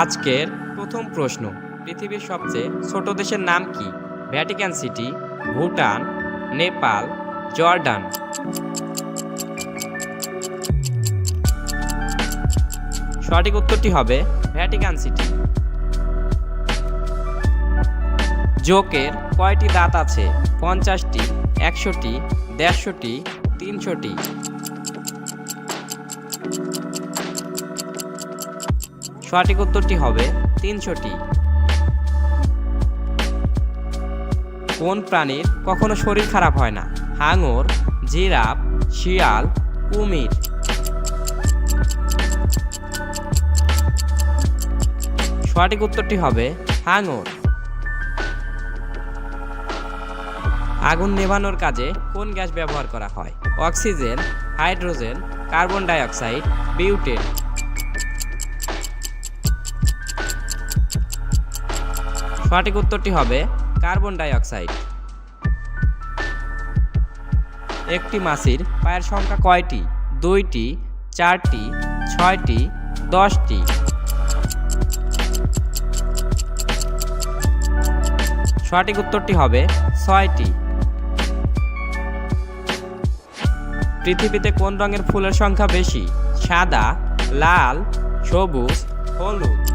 আজকের প্রথম প্রশ্ন, পৃথিবীর সবচেয়ে ছোট দেশের নাম কি? Vatican City, Bhutan, Nepal, Jordan. সঠিক উত্তরটি হবে ভ্যাটিকান সিটি। জোকের কয়টি দাঁত আছে? পঞ্চাশটি, একশোটি, দেড়শোটি, তিনশোটি। সঠিক উত্তরটি হবে তিনশোটি। কোন প্রাণীর কখনো শরীর খারাপ হয় না? হাঙর, জিরাফ, শিয়াল, কুমির। সঠিক উত্তরটি হবে হাঙর। আগুন নেভানোর কাজে কোন গ্যাস ব্যবহার করা হয়? Oxygen, hydrogen, carbon dioxide, butane. সঠিক উত্তরটি হবে কার্বন ডাই অক্সাইড একটি মাছির পায়ের সংখ্যা কয়টি? দুইটি, চারটি, ছয়টি, দশটি। সঠিক উত্তরটি হবে ছয়টি। পৃথিবীতে কোন রঙের ফুলের সংখ্যা বেশি? সাদা, লাল, সবুজ, হলুদ।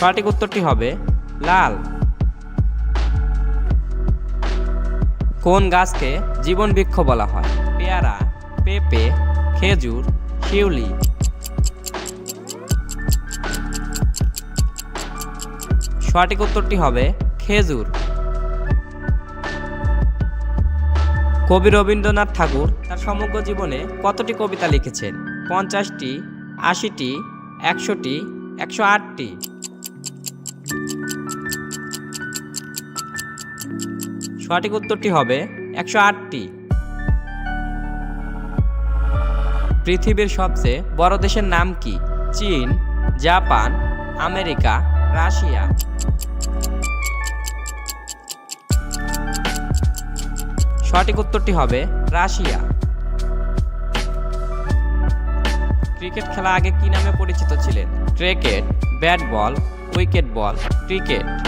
সঠিক উত্তরটি হবে লাল। কোন গাছকে জীবন বৃক্ষ বলা হয়? পেয়ারা, পেঁপে, খেজুর, শিউলি। সঠিক উত্তরটি হবে খেজুর। কবি রবীন্দ্রনাথ ঠাকুর তার সমগ্র জীবনে কতটি কবিতা লিখেছেন? পঞ্চাশটি, আশিটি, একশোটি, একশো আটটি। সঠিক উত্তরটি হবে একশো আটটি। পৃথিবীর সবচেয়ে বড় দেশের নাম কি? চীন, জাপান, আমেরিকা, রাশিয়া। সঠিক উত্তরটি হবে রাশিয়া। ক্রিকেট খেলা আগে কি নামে পরিচিত ছিলেন? Cricket, bat ball, wicket ball, cricket.